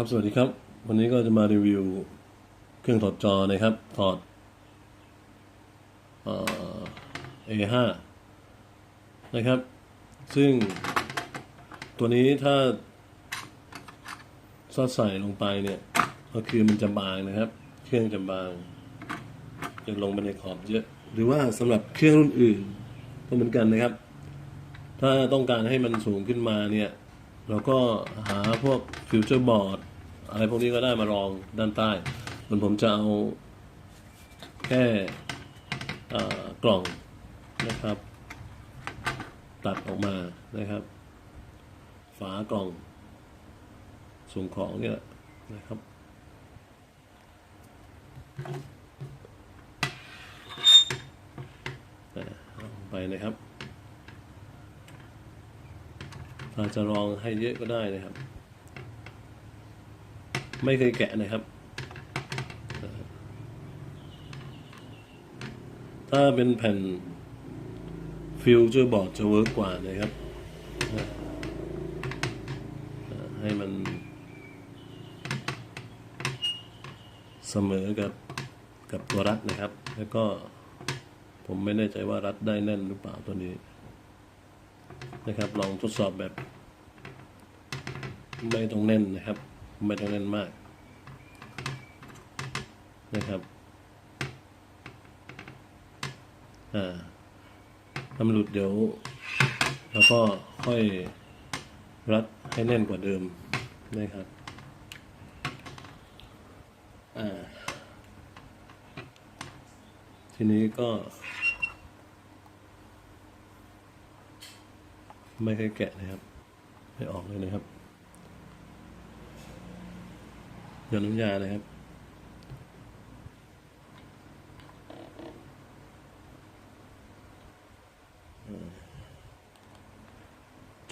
ครับสวัสดีครับ วันนี้ก็จะมารีวิวเครื่องถอดจอนะครับ ถอดเอ่อ A5 นะครับ ซึ่งตัวนี้ถ้าซอดใส่ลงไปเนี่ย ก็คือมันจะบางนะครับ เครื่องจะบาง จะลงไปในขอบเยอะ หรือว่าสำหรับเครื่องรุ่นอื่นก็เหมือนกันนะครับ ถ้าต้องการให้มันสูงขึ้นมาเนี่ยเราก็หาพวกฟิวเจอร์บอร์ด อะไรพวกนี้ก็ได้มารองด้านใต้ส่วนผมจะเอาแค่กล่องนะครับ ตัดออกมานะครับ ฝากล่องส่งของเนี่ยนะครับอ่าเลงไปนะครับถ้าจะลองให้เยอะก็ได้นะครับ ไม่เคยแกะนะครับ ถ้าเป็นแผ่นฟิวเจอร์บอร์ดจะเวิร์กกว่านะครับ ให้มันเสมอกับกับตัวรัดนะครับ แล้วก็ผมไม่แน่ใจว่ารัดได้แน่นหรือเปล่าตัวนี้นะครับ ลองทดสอบแบบไม่ต้องแน่นนะครับ ไม่ต้องแน่นมากนะครับอ่าถ้ามันหลุดเดี๋ยว แล้วก็ค่อยรัดให้แน่นกว่าเดิมนะครับอ่าทีนี้ก็ ไม่เคยแกะนะครับ ไม่ออกเลยนะครับ หยดน้ำยานะครับ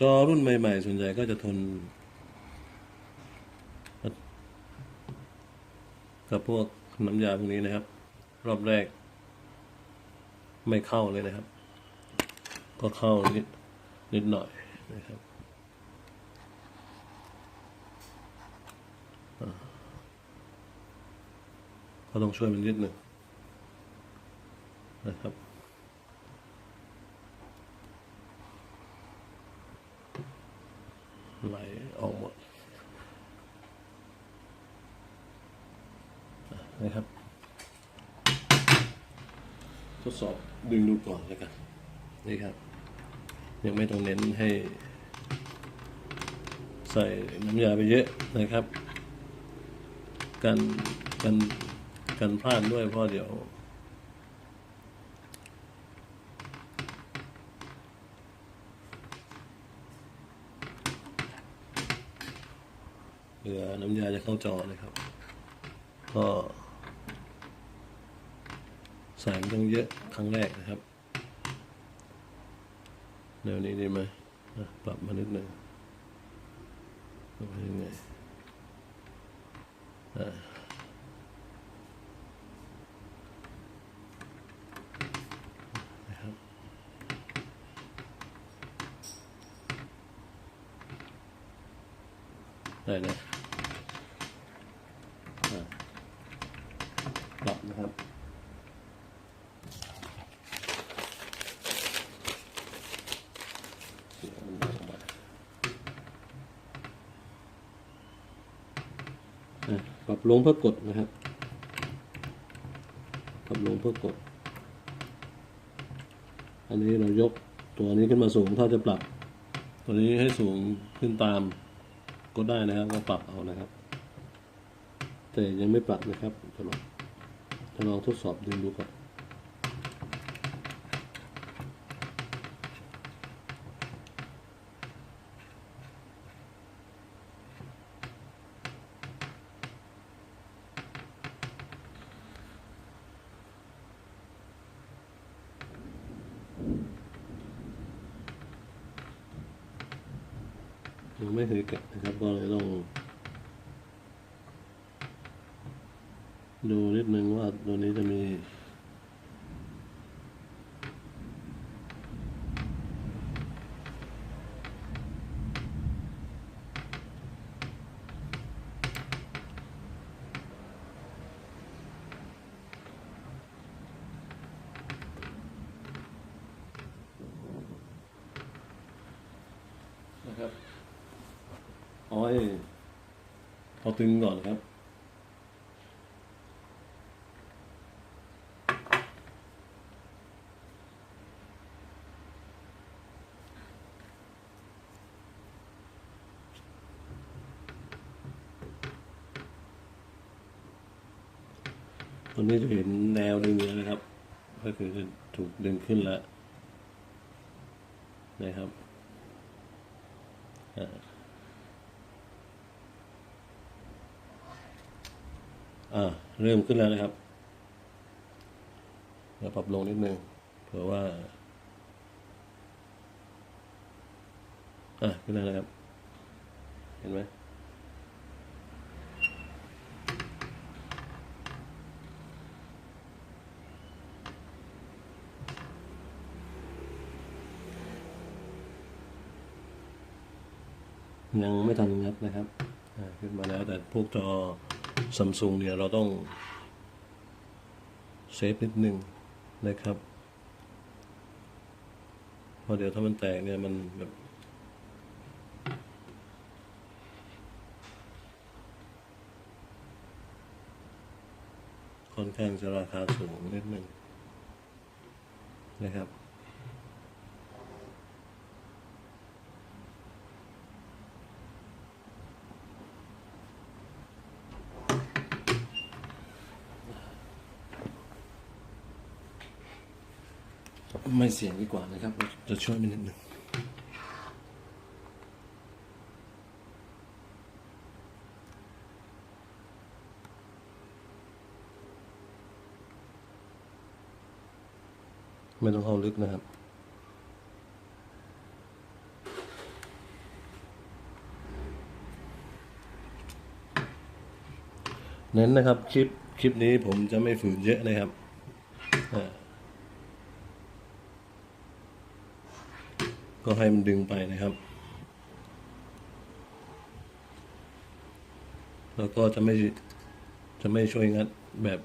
จอรุ่นใหม่ ๆ ส่วนใหญ่ก็จะทน กับพวกน้ำยาพวกนี้นะครับ รอบแรก ไม่เข้าเลยนะครับ ก็เข้านิดนิดหน่อยนะครับ ก็ต้องช่วยมันนิดหนึ่งนะครับ ไหลออกหมดนะครับ ทดสอบดึงดูก่อนแล้วกัน นี่ครับ ยังไม่ต้องเน้นให้ ใส่น้ำยาไปเยอะนะครับกันกัน กันพลาดด้วยเพราะเดี๋ยวเผื่อน้ำยาจะเข้าจอนะครับ ก็ใส่ไม่ต้องเยอะครั้งแรกนะครับแนวนี้ดีไหมปรับมานิดหนึ่งปรับยังไงอะนะครับ ได้นะอะปรับนะครับเสียนดังมาอะปรับลงเพื่อกดนะครับ ปรับลงเพื่อกด อันนี้เรายกตัวนี้ขึ้นมาสูงถ้าจะปรับ ตัวนี้ให้สูงขึ้นตาม ก็ได้นะครับก็ปรับเอานะครับ แต่ยังไม่ปรับนะครับจะลองจะลองทดสอบดูดูก่อน ยังไม่เคยแกะนะครับ ก็เลยต้องดูนิดนึงว่าตัวนี้จะมี เอา ตึงก่อนครับตรงนี้จะเห็นแนวดึงแล้วนะครับ ก็คือจะถูกดึงขึ้นแล้วนะครับอ่า อ่าเริ่มขึ้นแล้วนะครับเดี๋ยวปรับลงนิดนึงเผื่อว่า อะขึ้นแล้วนะครับ เห็นไหมยังไม่ทันงัดนะครับ ขึ้นมาแล้วแต่พวกจอ ซัมซุงเนี่ยเราต้องเซฟนิดนึงนะครับเพราะเดี๋ยวถ้ามันแตกเนี่ยมันแบบค่อนข้างจะราคาสูงนิดนึงนะครับ ไม่เสียงดีกว่านะครับ จะช่วยมันนิดหนึ่งไม่ต้องเข้าลึกนะครับเน้นนะครับคลิปคลิปนี้ผมจะไม่ฝืนเยอะนะครับอ่า ก็ให้มันดึงไปนะครับ แล้วก็จะไม่จะไม่ช่วยงัดแบบ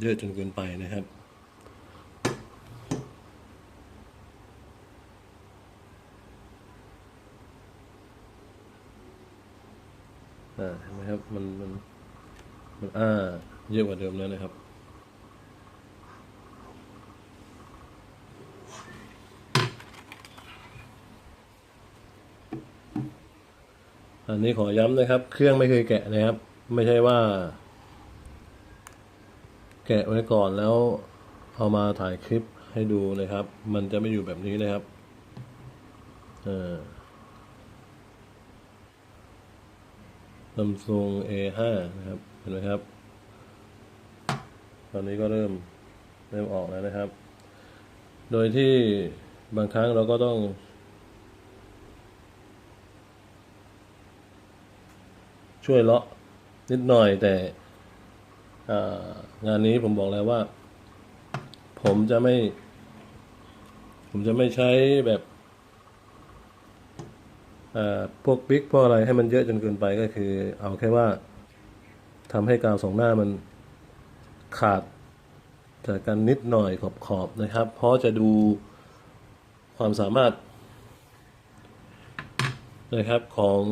เยอะจนเกินไปนะครับอ่าเห็นไหมครับมันมันมันอ้าเยอะกว่าเดิมแล้วนะครับ อันนี้ขอย้ำนะครับ เครื่องไม่เคยแกะนะครับ ไม่ใช่ว่า แกะไว้ก่อนแล้วเอามาถ่ายคลิปให้ดูนะครับ มันจะไม่อยู่แบบนี้นะครับเออ Samsung A5 นะครับ เห็นไหมครับ ตอนนี้ก็เริ่มเริ่มออกแล้วนะครับ โดยที่บางครั้งเราก็ต้อง ช่วยเลาะนิดหน่อยแต่งานนี้ผมบอกแล้วว่า ผมจะไม่ ผมจะไม่ใช้แบบพวกบิ๊กพวกอะไรให้มันเยอะจนเกินไปก็คือ เอาแค่ว่าทำให้กาวสองหน้ามันขาดจากกันนิดหน่อยขอบๆนะครับ เพราะจะดูความสามารถนะครับของ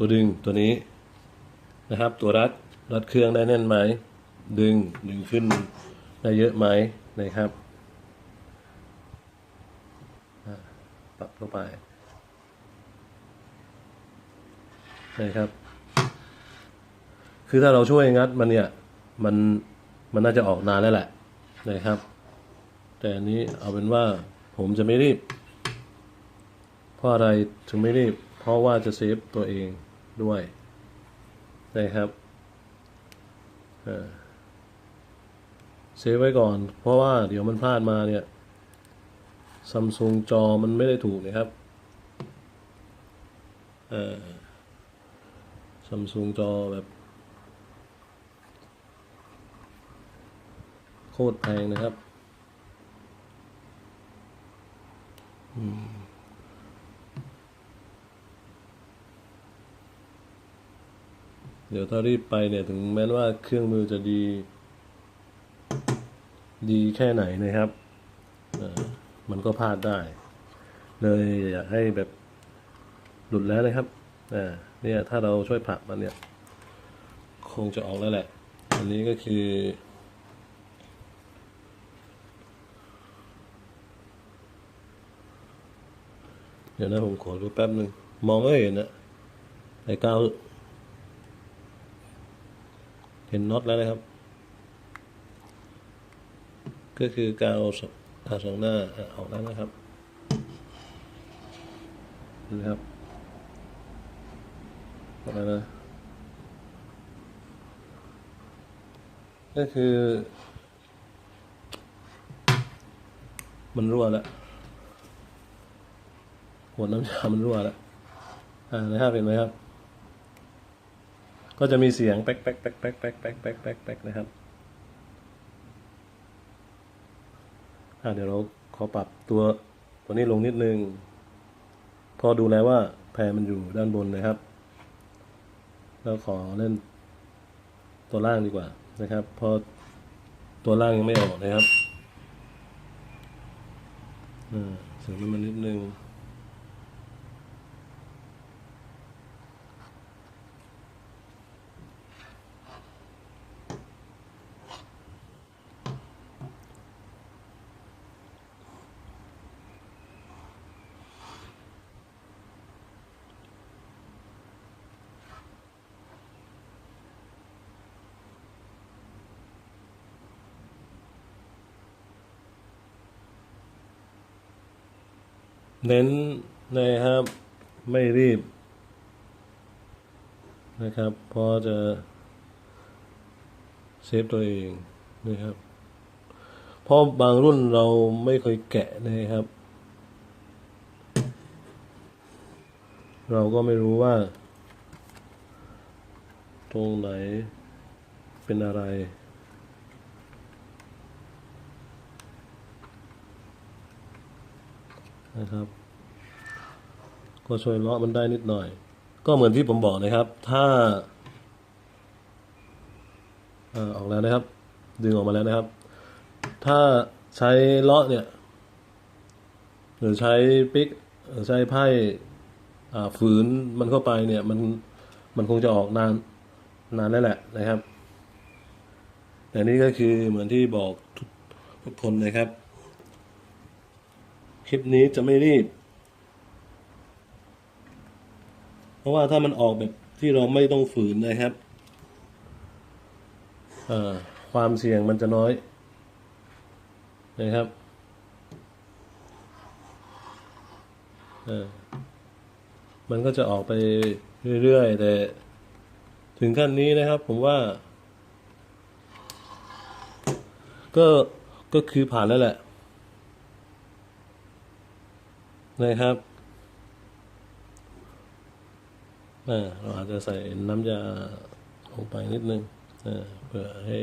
ตัวดึงตัวนี้นะครับ ตัวรัดรัดเครื่องได้แน่นไหม ดึงดึงขึ้นได้เยอะไหมนะครับปรับเข้าไปนะครับ คือถ้าเราช่วยงัดมันเนี่ย มันมันน่าจะออกนานแล้วแหละนะครับ แต่อันนี้เอาเป็นว่าผมจะไม่รีบ เพราะอะไรถึงไม่รีบ เพราะว่าจะเซฟตัวเอง ด้วยนะครับเซฟไว้ก่อน เพราะว่าเดี๋ยวมันพลาดมาเนี่ยซัมซุงจอมันไม่ได้ถูกนะครับซัมซุงจอแบบโคตรแพงนะครับ เดี๋ยวถ้ารีบไปเนี่ยถึงแม้ว่าเครื่องมือจะดี ดีแค่ไหนนะครับมันก็พลาดได้ เลยอยากให้แบบหลุดแล้วนะครับอ่าเนี่ยถ้าเราช่วยผลักมันเนี่ย คงจะออกแล้วแหละ อันนี้ก็คือ เดี๋ยวนะผมขอดูแป๊บหนึ่งมองไม่เห็นนะไอ้ก้าว เห็นน็อตแล้วนะครับ ก็คือกาวสองกาวสองหน้าอออกแล้วนะครับนะครับออกแล้วนะก็คือ มันรั่วแล้วหัวน้ำชามันรั่วแล้วอ่านะครับเห็นไหมครับ ก็จะมีเสียงแป๊กแป๊กแป๊กแป๊กแป๊กแป๊กแป๊กแป๊กแป๊กนะครับอ่าเดี๋ยวเราขอปรับตัวตัวนี้ลงนิดนึง พอดูแล้วว่าแพรมันอยู่ด้านบนนะครับแล้วขอเล่นตัวล่างดีกว่านะครับ พอตัวล่างยังไม่ออกนะครับอ่าเสริมให้มันนิดนึง เน้นนะครับ ไม่รีบ นะครับ พอจะเซฟตัวเองนะครับเพราะบางรุ่นเราไม่เคยแกะนะครับ เราก็ไม่รู้ว่า ตรงไหนเป็นอะไรนะครับ ก็ช่วยเลาะมันได้นิดหน่อย ก็เหมือนที่ผมบอกนะครับ ถ้าออกแล้วนะครับ ดึงออกมาแล้วนะครับ ถ้าใช้เลาะเนี่ย หรือใช้ปิกหรือใช้ไพ่ฝืนมันเข้าไปเนี่ย มันมันคงจะออกนานนานแล้วแหละนะครับ แต่นี่ก็คือเหมือนที่บอกทุกทุกคนนะครับ คลิปนี้จะไม่รีบ เพ ราะว่าถ้ามันออกแบบที่เราไม่ต้องฝืนนะครับความเสี่ยงมันจะน้อยนะครับมันก็จะออกไปเรื่อยๆแต่ถึงขั้นนี้นะครับ ผมว่า ก็ก็คือผ่านแล้วแหละนะครับอ่า เราอาจจะใส่น้ำยาลงไปนิดนึงเพื่อให้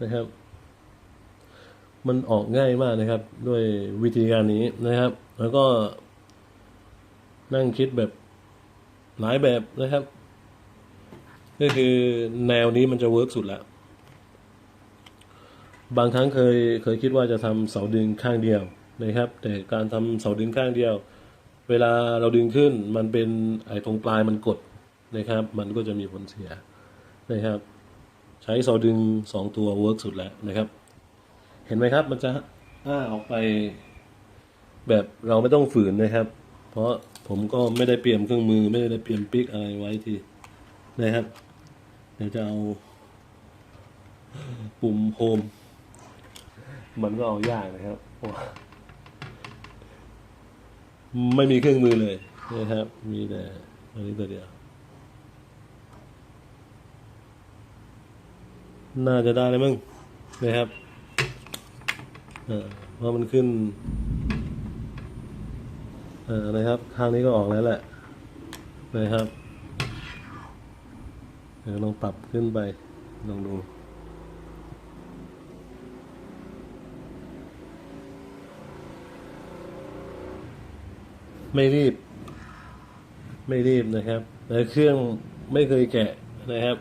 นะครับ มันออกง่ายมากนะครับ ด้วยวิธีการนี้นะครับ แล้วก็นั่งคิดแบบหลายแบบนะครับ ก็คือแนวนี้มันจะเวิร์กสุดแล้วบางครั้งเคยเคยคิดว่าจะทำเสาดึงข้างเดียวนะครับ แต่การทำเสาดึงข้างเดียว เวลาเราดึงขึ้นมันเป็นไอ้ตรงปลายมันกดนะครับ มันก็จะมีผลเสียนะครับ ใช้เสาดึงสองตัวเวิร์กสุดแล้วนะครับ เห็นไหมครับมันจะอ้าออกไปแบบเราไม่ต้องฝืนนะครับ เพราะผมก็ไม่ได้เตรียมเครื่องมือไม่ได้เตรียมปิกอะไรไว้ที่ นะครับ เดี๋ยวจะเอา ปุ่มโฮม มันก็เอายากนะครับเพราะว่าไม่มีเครื่องมือเลยนะครับ มีแต่อันนี้ตัวเดียว น่าจะได้เลยมั้งนะครับเออเพราะมันขึ้นเออนะครับข้างนี้ก็ออกแล้วแหละนะครับ เดี๋ยวลองปรับขึ้นไป ลองดูไม่รีบ ไม่รีบนะครับแต่เครื่องไม่เคยแกะนะครับ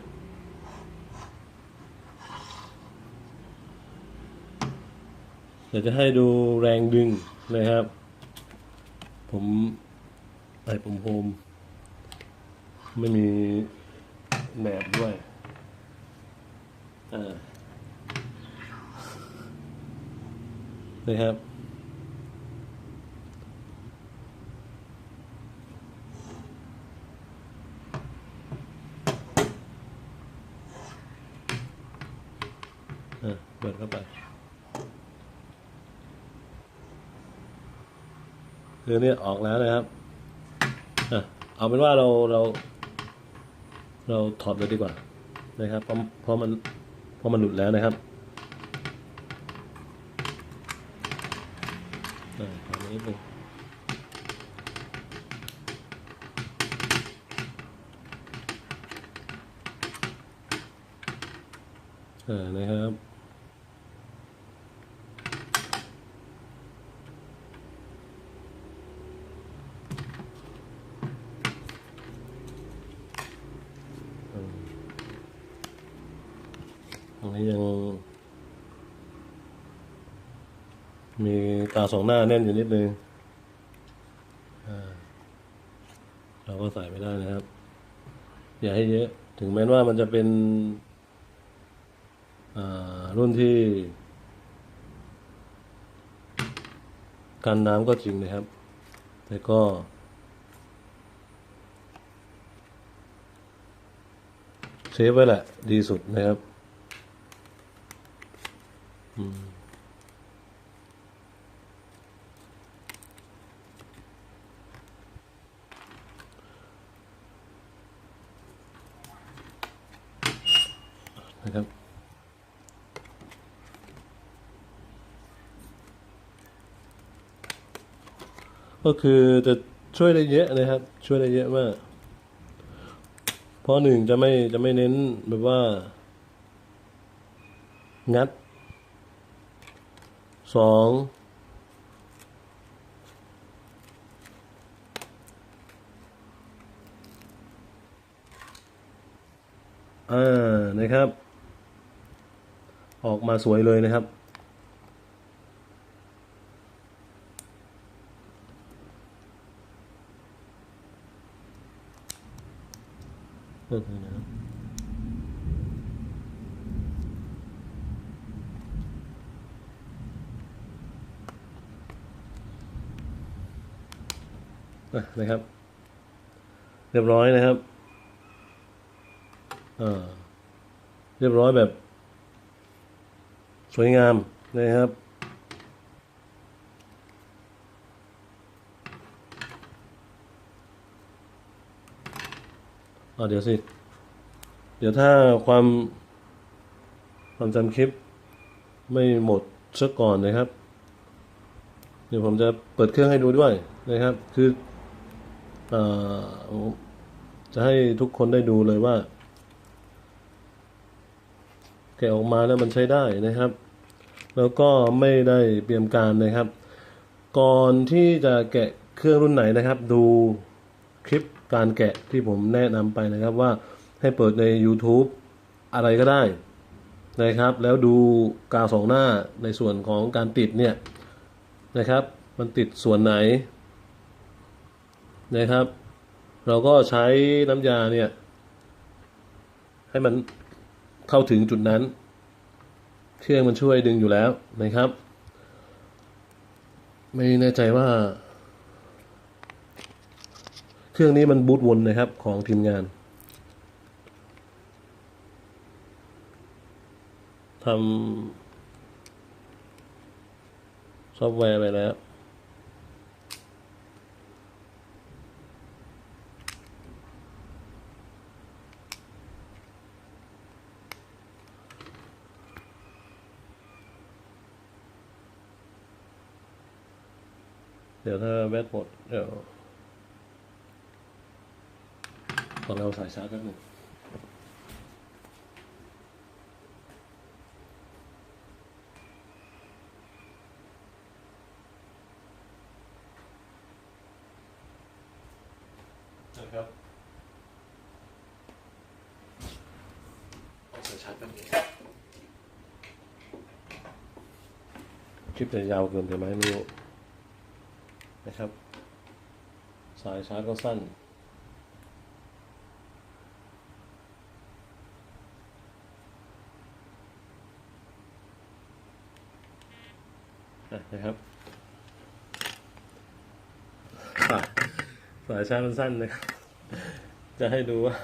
เดี๋ยวจะให้ดูแรงดึงนะครับ ผมไอผมโฮม ไม่มี แหนบด้วยอ่านะครับอะเปิดเข้าไปคือเนี่ยออกแล้วนะครับอะเอาเป็นว่าเราเรา เราถอดเลยดีกว่านะครับเพราะเพราะมันเพราะมันหลุดแล้วนะครับอะถอดนิดนึงอ่านะครับ ตรงนี้ยัง มีตา สองหน้าแน่นอยู่นิดนึงเราก็ใส่ไม่ได้นะครับ อย่าให้เยอะ ถึงแม้ว่ามันจะเป็นอ่ารุ่นที่กันน้ำก็จริงนะครับ แต่ก็เซฟไว้แหละ ดีสุดนะครับ อืม ก็คือจะช่วยได้เยอะนะครับ ช่วยได้เยอะมาก เพราะหนึ่งจะไม่จะไม่เน้นแบบว่า งัดสองอ่านะครับ ออกมาสวยเลยนะครับ เพิ่มเลยนะครับอะนะครับ เรียบร้อยนะครับอ่าเรียบร้อยแบบ สวยงามนะครับ อ่าเดี๋ยวสิ เดี๋ยวถ้าความความจำคลิปไม่หมดซะก่อนนะครับ เดี๋ยวผมจะเปิดเครื่องให้ดูด้วยนะครับ คือออจะให้ทุกคนได้ดูเลยว่า แกะออกมาแล้วมันใช้ได้นะครับ แล้วก็ไม่ได้เตรียมการนะครับ ก่อนที่จะแกะเครื่องรุ่นไหนนะครับ ดูคลิป การแกะที่ผมแนะนำไปนะครับว่าให้เปิดใน YouTube อะไรก็ได้นะครับ แล้วดูกาวสองหน้าในส่วนของการติดเนี่ยนะครับ มันติดส่วนไหนนะครับ เราก็ใช้น้ำยาเนี่ย ให้มันเข้าถึงจุดนั้น เครื่องมันช่วยดึงอยู่แล้วนะครับ ไม่แน่ใจว่า เครื่องนี้มันบูตวนนะครับของทีมงานทำซอฟต์แวร์ไปแล้ว เดี๋ยวถ้าแบตหมดเดี๋ยว ขอเราสายชาร์จแป๊บหนึงนะครับคลิปจะยาวเกินไปไหมไม่รู้นะครับ สายชาร์จก็สั้น อะนะครับสายสายชาร์จมันสั้นนะครับ จะให้ดูว่า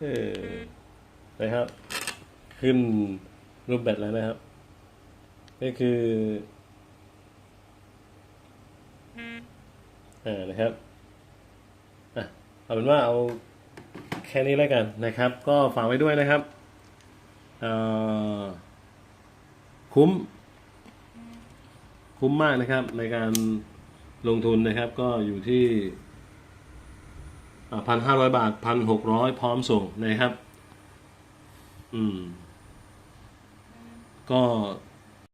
เออนะครับ ขึ้นรูปแบตแล้วนะครับก็คืออ่านะครับอะเอาเป็นว่าเอาแค่นี้แล้วกันนะครับ ก็ฝากไว้ด้วยนะครับคุ้ม คุ้มมากนะครับในการ ลงทุนนะครับก็อยู่ที่พันห้าร้อยบาทพันหกร้อยพร้อมส่งนะครับ อืม ก็